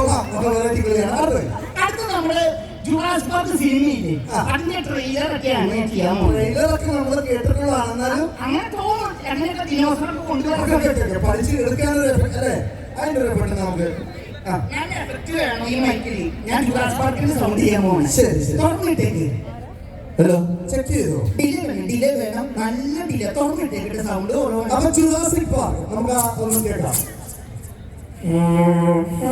അടുത്ത് അടുത്ത നമ്മൾ ജുറാസ് പാർക്ക് സിനിമയില്ലേ ആ. അതിന്റെ ട്രെയിലർ ഒക്കെയാണ് ഞാൻ ചെയ്യാൻ പോകുന്നത് ട്രെയിലറൊക്കെ നമ്മൾ കേട്ടിട്ടുള്ളതാണ് എന്നാലും അങ്ങനെ തോന്നും അങ്ങനെയൊക്കെ ദിനോസറൊക്കെ ഓക്കെ, കൊണ്ടുവരാൻ ഓക്കെ, ഓക്കെ. പഠിച്ച് എടുക്കാനൊരു എഫക്ട് അല്ലേ? അതിന്റെ ഒരു എഫക്ട് നമുക്ക്. ആ. ഞാൻ എഫക്റ്റ് വേണം ഈ മൈക്കിൽ ഞാൻ ജുറാസ് പാർക്കിന് സൗണ്ട് ചെയ്യാൻ പോകണം ശരി, ശരി. തുറന്നിട്ടേക്ക്. ഹലോ ചെക്ക് ചെയ്തോ? ഡിലേ വേണം ഡിലേ വേണം. നല്ല ഡിലേ തുറന്നിട്ടേക്കിട്ട് സൗണ്ട് ഓരോ അപ്പൊ ജുറാസിക് പാർക്ക് നമുക്ക് ആ ഒന്ന് കേൾക്കാം. ഓക്കെ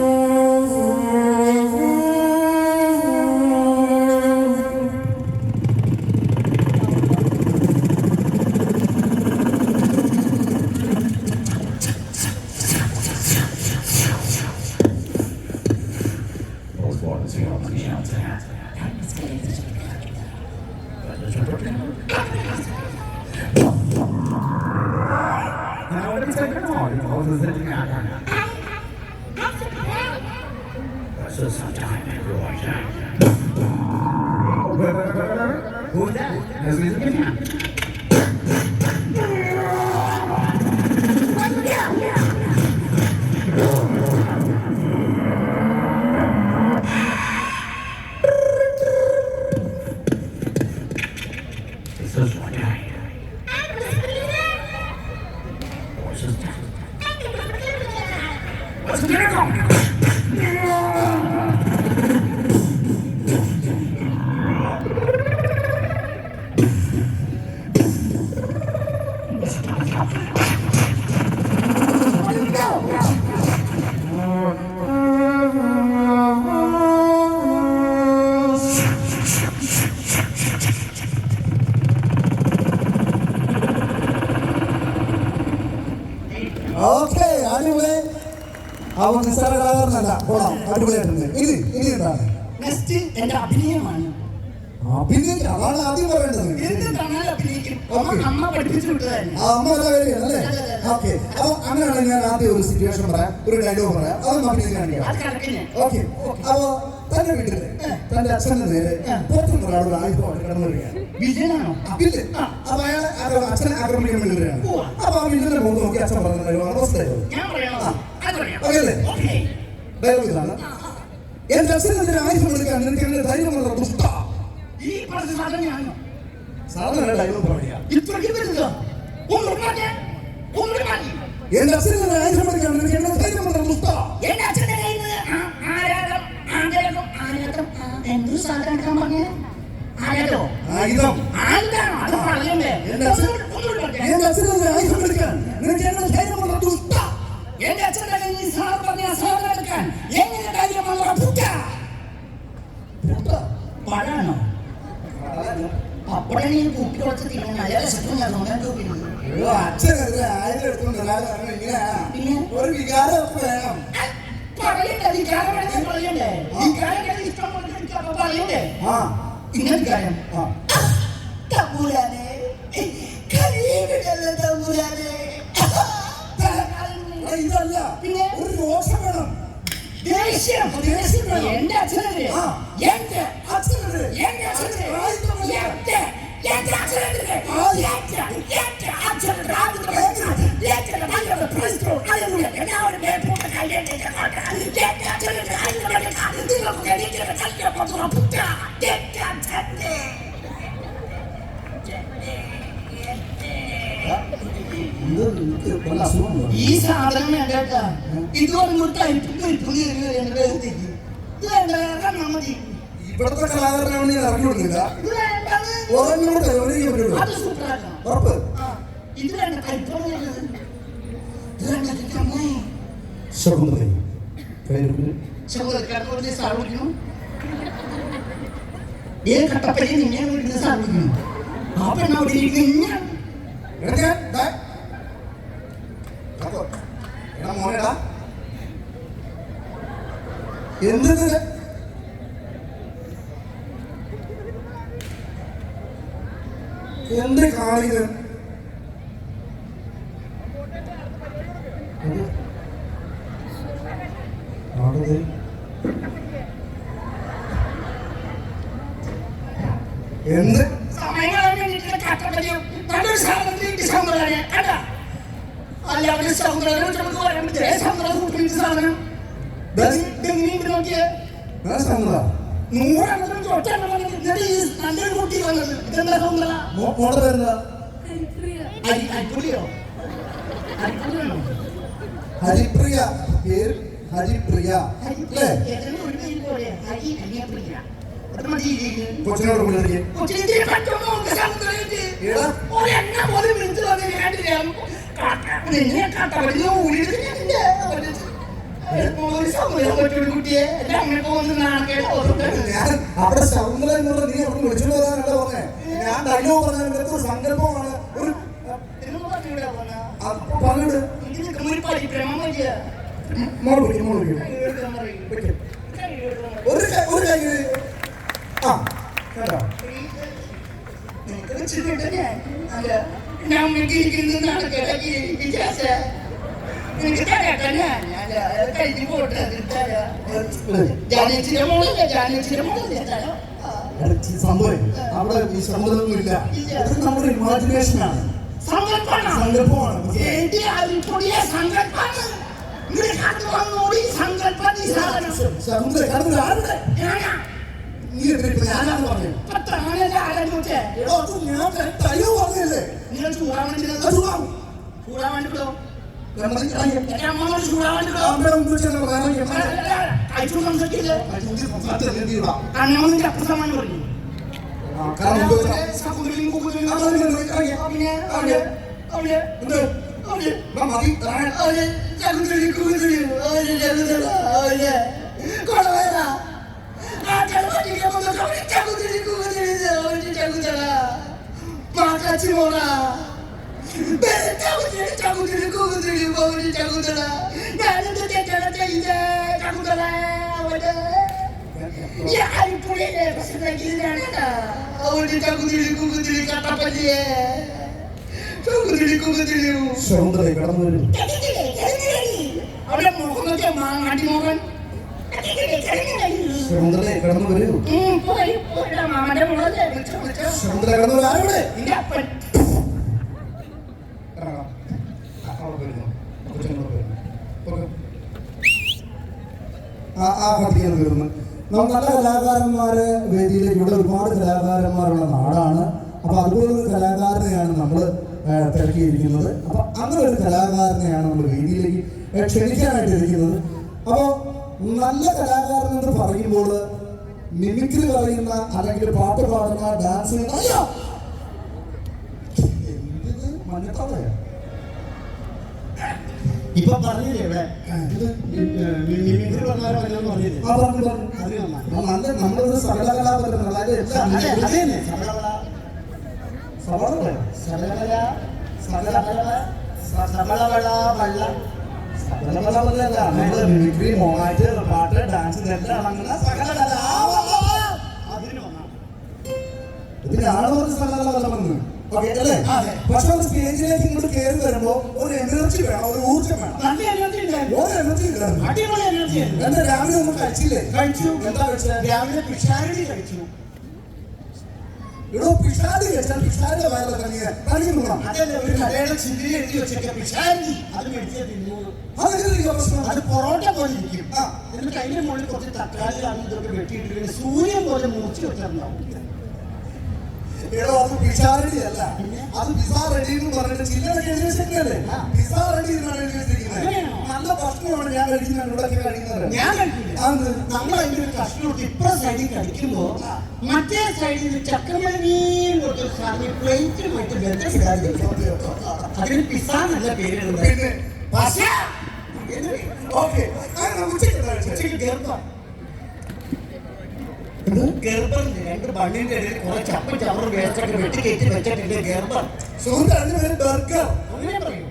എന്റെ അഭിനയമാണ്. പിന്നെ അതാണ് ആദ്യം പറയേണ്ടത്. എന്ത് തന്നാൽ അഭിനയിക്കും? അമ്മ പഠിപ്പിച്ചു വിട്ടതായിരുന്നു ആ അമ്മ നല്ല കാര്യമാണ് അല്ലേ? ഓക്കെ. അപ്പൊ അങ്ങനെയാണെങ്കിൽ ഞാൻ ആദ്യം ഒരു സിറ്റുവേഷൻ പറയാം ഒരു ഡയലോഗ് പറയാം. അതൊന്നും അഭിനയിക്കാൻ കാണിക്കാം അത് ഓക്കെ. അപ്പൊ തന്റെ വീട്ടിൽ തന്റെ അച്ഛന്റെ നേരെ പുറത്തുനിന്ന് ഒരാളോട് ആയുധമായിട്ട് കടന്നു വരികയാണ് വിജയനാണോ ഇല്ലേ? അപ്പൊ അയാൾ അച്ഛനെ ആക്രമിക്കാൻ വേണ്ടി വരികയാണ്. അപ്പൊ ആ വീട്ടിന്റെ മുമ്പ് നോക്കി അച്ഛൻ പറഞ്ഞ ഡയലോഗാണ് അത് പറയാം. ഓക്കെ അല്ലേ? ഡയലോഗ് ഇതാണ്. എന്റെ അച്ഛനെതിരെ ആയുധം എടുക്കാൻ നിനക്ക് എങ്ങനെ ധൈര്യമുള്ള പുസ്ത ഈ പറഞ്ഞ സാധനം ഞാനോ സാധാരണ ഡയലോഗ് പറയാ ഇത്രയ്ക്ക് മാറ്റി എന്റെ അച്ഛനെതിരെ ആയുധം എടുക്കാൻ നിനക്ക് എങ്ങനെ ധൈര്യമുള്ള ദുഷ്ട എന്റെ അച്ഛന്റെ കയ്യിൽ ആരാധം ആഗ്രഹം ആരാധം എന്തൊരു സാധനം എടുക്കാൻ പറഞ്ഞേ? ആരാധോ ആയുധം. ആരുതാണോ അത് പറയണ്ടേ? എന്റെ. എന്റെ അച്ഛനെതിരെ ആയുധം എടുക്കാൻ ദേഷ്യം വേണം. എന്റെ അച്ഛനെതിരെ ആ. എന്റെ അച്ഛനെതിരെ എന്റെ അച്ഛനെതിരെ ആയുധം വേണം. എന്റെ എന്റെ അച്ഛനെതിരെ എന്റെ എന്റെ അച്ഛനെതിരെ ആയുധം വേണം. എന്റെ ഭയങ്കര ക്രിസ്തു ഹല്ലേലൂയ എല്ലാവരും മേപ്പോട്ട് കൈയ്യേറ്റേക്ക് കൊണ്ട് എന്റെ അച്ഛനെതിരെ ആയുധം വേണം. നിങ്ങൾക്ക് എണീറ്റിട്ട് കൈയ്യെ കൊണ്ടുവരാൻ പുറ്റ. എന്റെ അച്ഛന്റെ ഇത് നിനക്ക് വല്ല അസുഖമുണ്ടോ? ഈ സാധനം വേണ്ട കേട്ടാ ഇത് പറയുമ്പോൾ തരിപ്പും തരിപ്പും കയറി വരേണ്ട വേദനയ്ക്ക് ഇത് വേണ്ട കണ്ണാ മതി ഇവിടുത്തെ കലാകാരനാണ് ഞാൻ അറിഞ്ഞുകൊടുക്കില്ല ഇത് വേണ്ടത് ഓരോന്നോട് തെളിയിക്കാൻ പറ്റുള്ളൂ അത് സൂപ്പറാക്കാം ഉറപ്പ് ആ, ഇത് വേണ്ട തരിപ്പാണ് വേണ്ടത് ഇത് വേണ്ട കണ്ണേ ശകുന്തള പേര് കലാകാരനാണ് ഞാൻ സാർ വിളിക്കണം ഏ കട്ടപ്പനെ നിന്നെ വിളിക്കുന്ന. സാർ വിളിക്കണം ആ പെണ്ണ അവിടെ ഇരിക്കുന്ന എടാ ദാ. അതോ. നല്ലൊരു എന്ത് കണ്ട? അല്ല അവർ സൗന്ദര്യം നമുക്ക് പറയാൻ പറ്റില്ല. സൗന്ദര്യം സാധനം? നോക്കിയേ? നൂറെണ്ണം നല്ലൊരു കുട്ടി വന്നത് ഇതെന്താ സൗന്ദര്യ മോടെ പേരെന്താ? അരി അരിപ്പുളിയോ അരിപ്പുളിയാണോ ഹരിപ്രിയ. പേര് ഹരിപ്രിയ. അല്ലേ? കൊച്ചിനോട് കൊണ്ടിരിക്കും കൊച്ചിനെ പറ്റുമോ? സമുദ്രത്തിൽ അവിടെ സൗന്ദര്യം എന്നുള്ള നീ അവിടെ വിളിച്ചോണ്ട് വരാനല്ല പറഞ്ഞേ ഞാൻ ഡയലോഗ് പറഞ്ഞ ഇങ്ങനത്തെ ഒരു സങ്കല്പമാണ് ഒരു അ- പറഞ്ഞോട് മോൾ വിളിക്കും മോൾ വിളിക്കും ഒരു ഒരു കൈ ആ കേട്ടോ ജാനേച്ചിന്റെ മോളല്ലേ ജാനേച്ചിന്റെ മോളല്ലേ അവിടെ ഈ സംഭവം അവിടെ ഇല്ല. ഇത് നമ്മുടെ ഇമാജിനേഷൻ ആണ്. സങ്കല്പമാണ് നീ ഞാനാണ് പറഞ്ഞത്. പത്താണല്ലേ ആരംഭിച്ചേ എടോ അത് ഞാൻ ഡയലോഗ് പറഞ്ഞല്ലേ നിങ്ങൾ ചൂടാൻ വേണ്ടി അത്. ചൂടാൻ വേണ്ടിക്കോ Jangan surawan itu. Ambil orang dulu cakap orang yang mana? Ayo kamu sakit le. Ayo kamu sakit le. Karena kamu tidak pernah mandiri. Karena kamu tidak. Satu keliling kubu dengan kamu tidak. Kamu ya, kamu ya, kamu ya, kamu ya, betul. Kamu ya, bang mati. Kamu ya, jangan keliling kubu keliling. Kamu ya, jangan salah. Kamu ya, kau tak ada. Kamu sakit le, kamu sakit le. Jangan keliling kubu keliling. Kamu ya, jangan salah. Maka cimola. കടന്നു വരും. കടന്നു വരൂ. പോയി പോയിടാ മാമന്റെ മുളക് വിളിച്ചോ വിളിച്ചോ സമുദ്രം കടന്നു വരും ആരുടെ നിന്റെ അപ്പൻ ഇറങ്ങാം. ആ, അവിടെ വരുന്നു. കൊച്ചിനോട് വരുന്നു. തുറക്ക്. ആ പട്ടികയിൽ തീർന്നു നമ്മൾ നല്ല കലാകാരന്മാര് വേദിയിലേക്ക് ഇവിടെ ഒരുപാട് കലാകാരന്മാരുള്ള നാടാണ്. അപ്പൊ അതുപോലൊരു കലാകാരനെയാണ് നമ്മൾ തിരക്കിയിരിക്കുന്നത്. അപ്പൊ അങ്ങനെ ഒരു കലാകാരനെയാണ് നമ്മൾ വേദിയിലേക്ക് ക്ഷണിക്കാനായിട്ട് ഇരിക്കുന്നത്. അപ്പോൾ നല്ല കലാകാരൻ എന്ന് പറയുമ്പോൾ മിമിക്രി പറയുന്ന അല്ലെങ്കിൽ പാട്ട് പാടുന്ന ഡാൻസ് ചെയ്യുന്ന അയ്യോ! നന്നായി. പറഞ്ഞില്ലേ നല്ല നമ്മളൊരു സകലകലാപരം അതായത് എല്ലാ അതെ, അത് തന്നെ. സബലബല, സവാള സബലബല, സബലബല, സ- സബലബല, വള്ള. സകലകലാപരമല്ല നമ്മൾ മിമിക്രി മോണാറ്റ് പാട്ട് ഡാൻസ് ഇതെല്ലാം അടങ്ങുന്ന സകലകല ഓക്കെ അല്ലേ? പക്ഷെ ഒരു സ്റ്റേജിലേക്ക് ഇങ്ങോട്ട് കയറി വരുമ്പോ ഒരു എനർജി വേണം ഒരു ഊർജം വേണം. നല്ല എനർജി ഉണ്ടായിരുന്നു. ഒരു എനർജി ഇല്ലായിരുന്നു അടിപൊളി എനർജി എന്താ രാവിലെ നമ്മൾ കഴിച്ചില്ലേ? കഴിച്ചു. എന്താ കഴിച്ചത് രാവിലെ പിഷാരടി കഴിച്ചു. ഇവിടെ പിഷാരി കഴിച്ചാൽ പിഷാരിയുടെ വയറിലെ കണിയ കണിക്കണം അതല്ലേ ഒരു കടയുടെ ചില്ലിൽ എഴുതി വെച്ചേക്ക. പിഷാരടി. അത് മേടിച്ചേ തിന്നു. അതെങ്ങനെ പ്രശ്നം അത് പൊറോട്ട പോലെ ഇരിക്കും. എന്നിട്ട് അതിന്റെ മുകളിൽ കുറച്ച് തക്കാളി ആണ് ഇതൊക്കെ വെട്ടിയിട്ട് സൂര്യൻ പോലെ മൂർച്ച വെച്ചിട്ടുണ്ടാവും എടോ അത് പിഷാരടി അല്ല. അത് പിസാ റെഡി എന്ന് പറഞ്ഞിട്ട് ചില്ലറ എഴുതി വെച്ചിരിക്കല്ലേ പിസാ റെഡി എന്നാണ് എഴുതി വെച്ചിരിക്കുന്നത്? നല്ല ഭക്ഷണമാണ് ഞാൻ കഴിക്കുന്നത്. ഇവിടെ കഴിക്കുന്നത്. നമ്മൾ അതിന്റെ ഒരു കഷ്ണം ഇപ്പുറ സൈഡിൽ കഴിക്കുമ്പോ മറ്റേ സൈഡിൽ ചക്രമലീൻ കൊടുത്തൊരു സാധനം പ്ലേറ്റുമായിട്ട് ബന്ധപ്പെടാതെ അതിന് പിസ നല്ല പേരുണ്ട് പശ ഓക്കെ? ഉച്ചയ്ക്ക് ഗർഭം രണ്ട് ഇടയിൽ കുറെ ചപ്പ വെട്ടി കയറ്റി വെച്ചിട്ടുണ്ട് ഗർഭം സുഹൃത്ത് അതിന് പേര് ബർഗർ.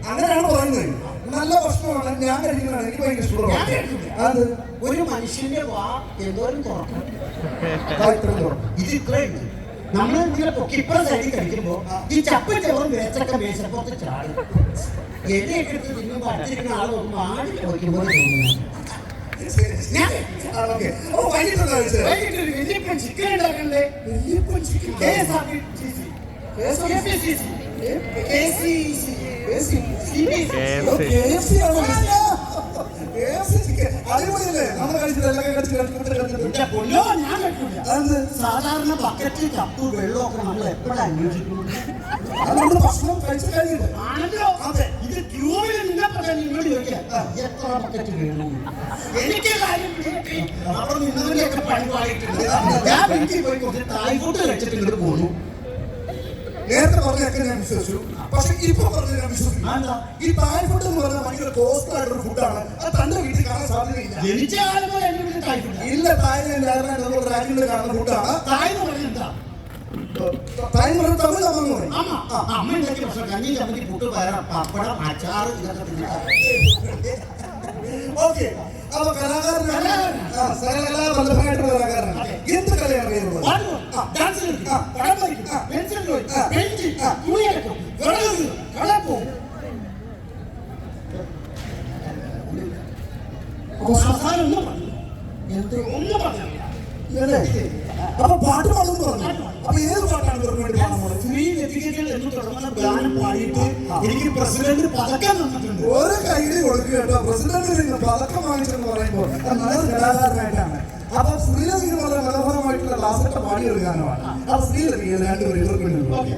അങ്ങനെയാണ് പറയുന്നത്. നല്ല ഭക്ഷണമാണ്. ഞാൻ കഴിക്കുന്നതാണ്. എനിക്ക് ഭയങ്കര ഇഷ്ടമാണ് അത് ഒരു മനുഷ്യന്റെ വാ എന്തോരം തുറക്കും. ഇത് ഇത്രയും ഇത്രയുണ്ട് നമ്മൾ ഇങ്ങനെ പൊക്കിപ്പുറ സൈഡിൽ കഴിക്കുമ്പോ ഈ ചപ്പ ചവറും വേസ്റ്റൊക്കെ മേശപ്പുറത്ത് ചാടും. എന്നെ എടുത്ത് തിന്നുമ്പോ അടുത്തിരിക്കുന്ന ആൾ ആടി ചോദിക്കുമ്പോൾ തോന്നുന്നു. വല്യപ്പൻ ചിക്കൻ ഉണ്ടാക്കണ്ടേ വല്യപ്പൻ chicken K S R T C K F C ആണോ കെ എഫ് സി ചിക്കൻ സാധാരണ ബക്കറ്റ് കപ്പ് വെള്ളമൊക്കെ നമ്മൾ എപ്പോഴും അന്വേഷിക്കുന്നു ഇത് ട്യൂബിൽ നിന്നപ്പോ നിങ്ങളോട് ചോദിക്കാം. എത്ര ബക്കറ്റ് വേണം? എനിക്ക് കാര്യം അവിടെ നിന്നവരെയൊക്കെ പണി പാടിയിട്ടുണ്ട് ഞാൻ വീട്ടിൽ പോയി കുറച്ച് തായ്പോട്ട് കഴിച്ചിട്ട് ഇങ്ങോട്ട് പോകുന്നു നേരത്തെ പറഞ്ഞൊക്കെ ഞാൻ വിശ്വസിച്ചു? പക്ഷെ ഇപ്പൊ പറഞ്ഞ ഞാൻ വിശ്വസിക്കുന്നു? ഈ തായ് ഫുഡ് എന്ന് പറഞ്ഞാൽ ഭയങ്കര കോസ്റ്റ് ആയിട്ടൊരു ഫുഡാണ് അത് തന്റെ വീട്ടിൽ കാണാൻ സാധ്യതയില്ല. ജനിച്ച കാലം എന്റെ വീട്ടിൽ തായ് ഫുഡ് ഇല്ല തായ്ലൻഡ് അയർലൻഡ് രാജ്യങ്ങളിൽ കാണുന്ന ഫുഡാണ് തായ് എന്ന് പറഞ്ഞാൽ എന്താ? തായ് എന്ന് പറഞ്ഞാൽ തമിഴ് അമ്മ എന്ന് പറയും. അമ്മ ഉണ്ടാക്കിയ ഭക്ഷണം. കഞ്ഞി ചമ്മന്തി പുട്ട് പയറ പപ്പടം അച്ചാറ് ഇതൊക്കെ. ഓക്കെ. അവ കലാകാരനാണ് എന്ത് കലയാണ് ഡാൻസ് ഒന്നും പറഞ്ഞു എന്ത് ഒന്നും പറഞ്ഞു അപ്പൊ പാട്ട് പാടുന്നു പറഞ്ഞു. അപ്പൊ ഏത് പാട്ടാണ് ഇവർക്ക് വേണ്ടി പാടാൻ പോകുന്നത്? ലതികകൾ എന്ന് തുടങ്ങുന്ന ഗാനം പാടിയിട്ട് എനിക്ക് പ്രസിഡന്റ് പതക്കം തന്നിട്ടുണ്ട്. ഒരു കൈയിൽ കൊടുക്കുക കേട്ടോ. പ്രസിഡന്റ് പതക്കം വാങ്ങിച്ചെന്ന് പറയുമ്പോൾ നല്ല കലാകാരനായിട്ടാണ് അപ്പൊ ശ്രീലതിക്ക് വളരെ മനോഹരമായിട്ടുള്ള ക്ലാസ്സൊക്കെ പാടിയ ഒരു ഗാനമാണ്. അപ്പൊ ശ്രീലതിക്ക് രണ്ടുപേരും ഇവർക്ക് വേണ്ടി പാടാം.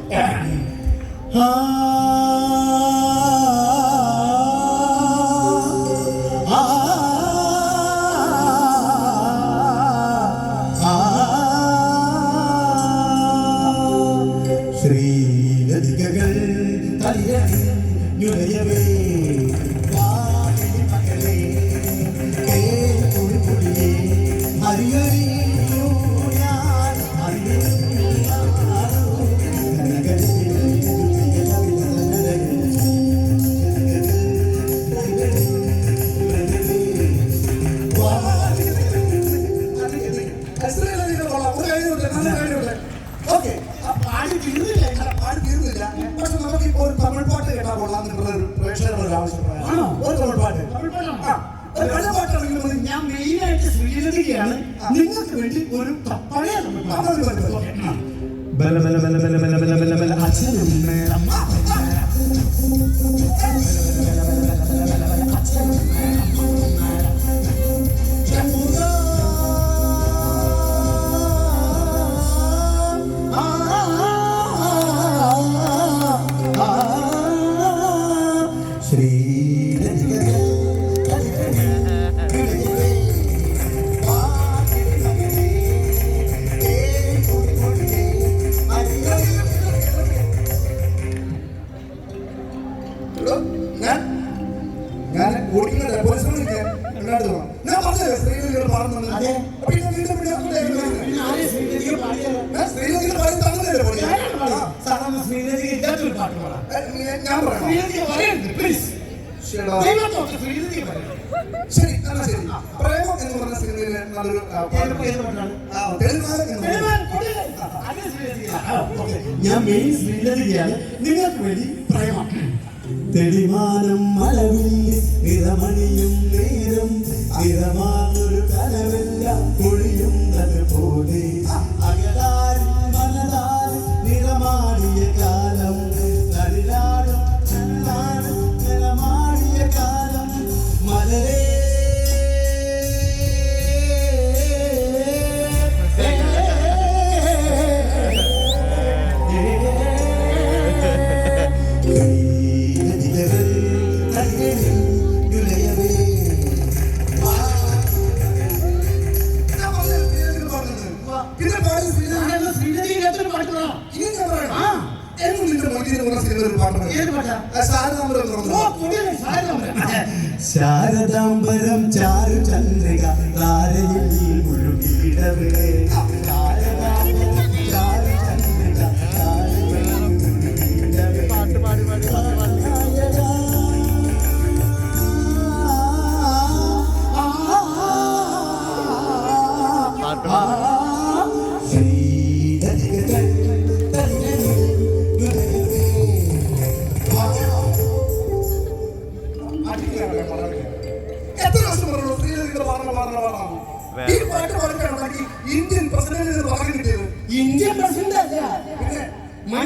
ശരി നല്ല ശരി പ്രേമം എന്ന് പറഞ്ഞ സിനിമയിലെ നല്ലൊരു ഞാൻ മെയിൻ ശ്രീലതികയാണ് നിങ്ങൾക്ക് വേണ്ടി പ്രേമം. തെളിമാനം മലവിൽ നിറമണിയും നേരം. നിറമാർന്നൊരു കലവെല്ലാം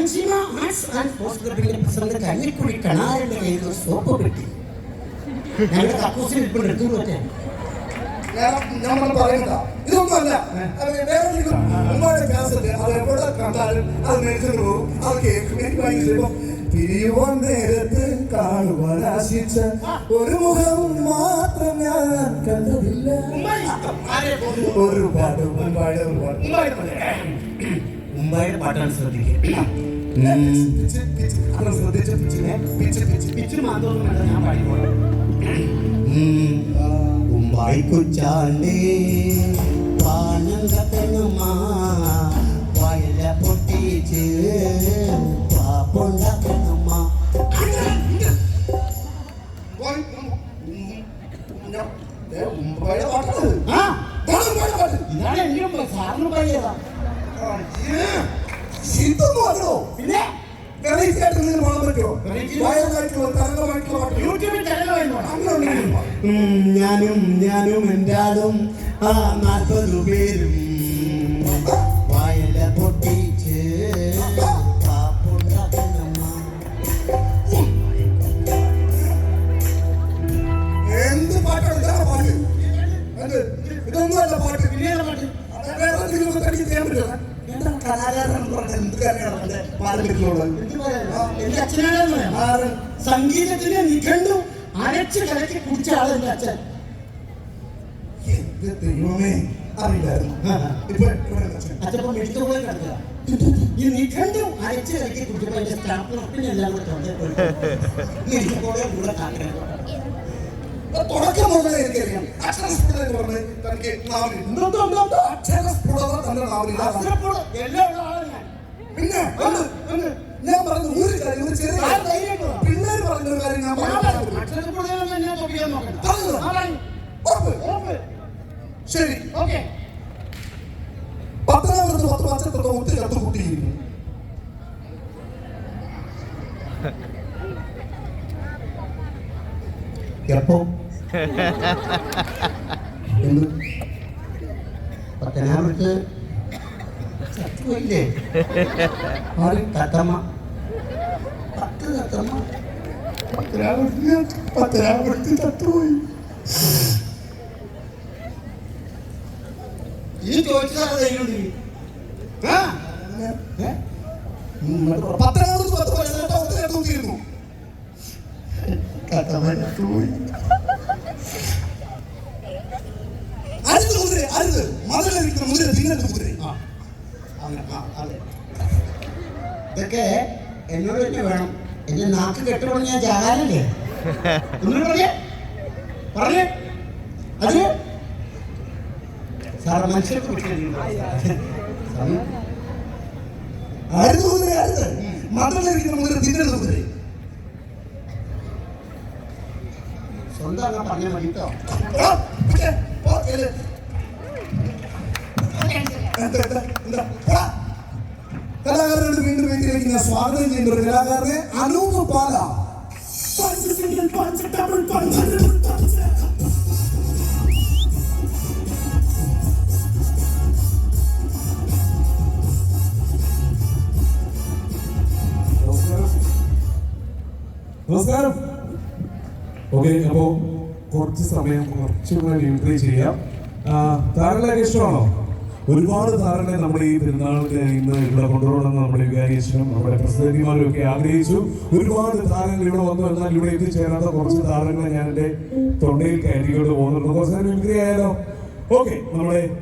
മൻസിമ ആർട്സ് ആൻഡ് സ്പോർട്സ് ക്ലബിന്റെ പ്രസിഡന്റ് കഞ്ഞിക്കുഴി കണാറിന്റെ കയ്യിൽ ഒരു സോപ്പ് കിട്ടി. ഞങ്ങളുടെ കക്കൂസിൽ ഇപ്പോൾ എടുത്തു പറയുന്നതാ. ഇതൊന്നുമല്ല. ഉമ്മയുടെ ക്ലാസ്സിൽ അത് എവിടെ കണ്ടാലും അത് മേടിച്ചിട്ട് പോകും. അത് കേൾക്കും. എനിക്ക് ഭയങ്കര ഇപ്പം പിരിയുവാൻ നേരത്ത് കാണുവാൻ ആശിച്ച ഒരു മുഖം മാത്രം ഞാൻ കണ്ടതില്ല. ഒരുപാട് ഒരുപാട് ഒരുപാട് മുംബൈയുടെ പാട്ടാണ് ശ്രദ്ധിക്കുക. പിച്ച് പിച്ച് അത് ശ്രദ്ധിച്ച് പിച്ചിനെ പിച്ച് പിച്ച് പിച്ചിന് മാത്രമൊന്നും വേണ്ട ഞാൻ പാടിക്കോളാം മുംബൈ കുച്ചാണ്ടേ പാനങ്കത്തനുമ്മ വയല പൊട്ടിച്ച് പാപ്പുണ്ടാക്കണമ്മ പാട്ടാണ് ആ ഇതാണ് എങ്കിലും സാറിന് പയ്യതാ ഇതൊന്നും അല്ലോ പിന്നെ വെറൈറ്റി ആയിട്ട് നിങ്ങൾ പോകാൻ പറ്റുമോ? വയറായിട്ടുള്ള തരംഗമായിട്ടുള്ള അങ്ങനെ. ഞാനും ഞാനും എന്റെ ആളും ആ നാൽപ്പത് പേരും തുടക്കം മുതലേ എനിക്കറിയാം. അക്ഷരസ്ഫുടത എന്ന് പറഞ്ഞ് തനിക്ക് നാവിൽ അക്ഷരസ്ഫുടത തന്റെ നാവിൽ പിന്നെ ഞാൻ പറഞ്ഞ ഒരു കാര്യം ഒരു ചെറിയ പിള്ളേർ പറഞ്ഞ ഒരു കാര്യം ഞാൻ. ശരി. പത്തനാപുരത്ത് പത്ത് പച്ചത്തത്വം ഒത്തിരി കത്ത് എപ്പോ എന്ത് പത്തനാപുരത്ത് ചത്തുപോയില്ലേ? ആര്? തത്തമ്മ. പത്ത് തത്തമ്മ. പത്തനാപുരത്ത് പത്തനാപുരത്ത് ചത്തുപോയി. ഈ ചോദിച്ചതാണ് ദൈവം ആ ഏ? പത്തനാപുരത്ത് പത്ത് പച്ചത്തത്വം ഒത്തിരി കത്ത് കൂട്ടിയിരുന്നു അരുത് കുതിര അരുത് മതിലിരിക്കുന്ന കുതിര ആ, അതെ. ഇതൊക്കെ എന്നോട് തന്നെ വേണം എന്റെ നാക്ക് കെട്ടുകൊണ്ട് ഞാൻ ചാകാനല്ലേ ഒന്നുകൂടെ പറഞ്ഞേ പറഞ്ഞേ അത് സാറ് മനുഷ്യർക്ക് പറ്റില്ല അരുത് അടുത്ത് മതിലിരിക്കുന്ന മുതിര തിന്നരുത് കുതിര സ്വന്തം അങ്ങ് പറഞ്ഞാൽ മതി കേട്ടോ. എന്താ, എന്താ, എന്താ? കലാകാരനോട് വീണ്ടും വീണ്ടും സ്വാഗതം ചെയ്യുന്ന ഒരു കലാകാരനെ അനൂപ് പാല. സമയം കുറച്ചുകൂടെ ചെയ്യാം. താരങ്ങളൊക്കെ ഇഷ്ടമാണോ? ഒരുപാട് താരങ്ങളെ നമ്മൾ ഈ പെരുന്നാളിന് ഇന്ന് ഇവിടെ കൊണ്ടുവരണമെന്ന് നമ്മുടെ വികാരീശ്വരം നമ്മുടെ പ്രസിഡന്റിമാരും ഒക്കെ ആഗ്രഹിച്ചു. ഒരുപാട് താരങ്ങൾ ഇവിടെ വന്നു. എന്നാൽ ഇവിടെ എത്തിച്ചേരാത്ത കുറച്ച് താരങ്ങളെ ഞാൻ എന്റെ തൊണ്ടയിൽ കയറ്റിക്കൊണ്ട് പോകുന്നുണ്ട്. കുറച്ച് എൻട്രി ആയാലോ ഓക്കെ നമ്മുടെ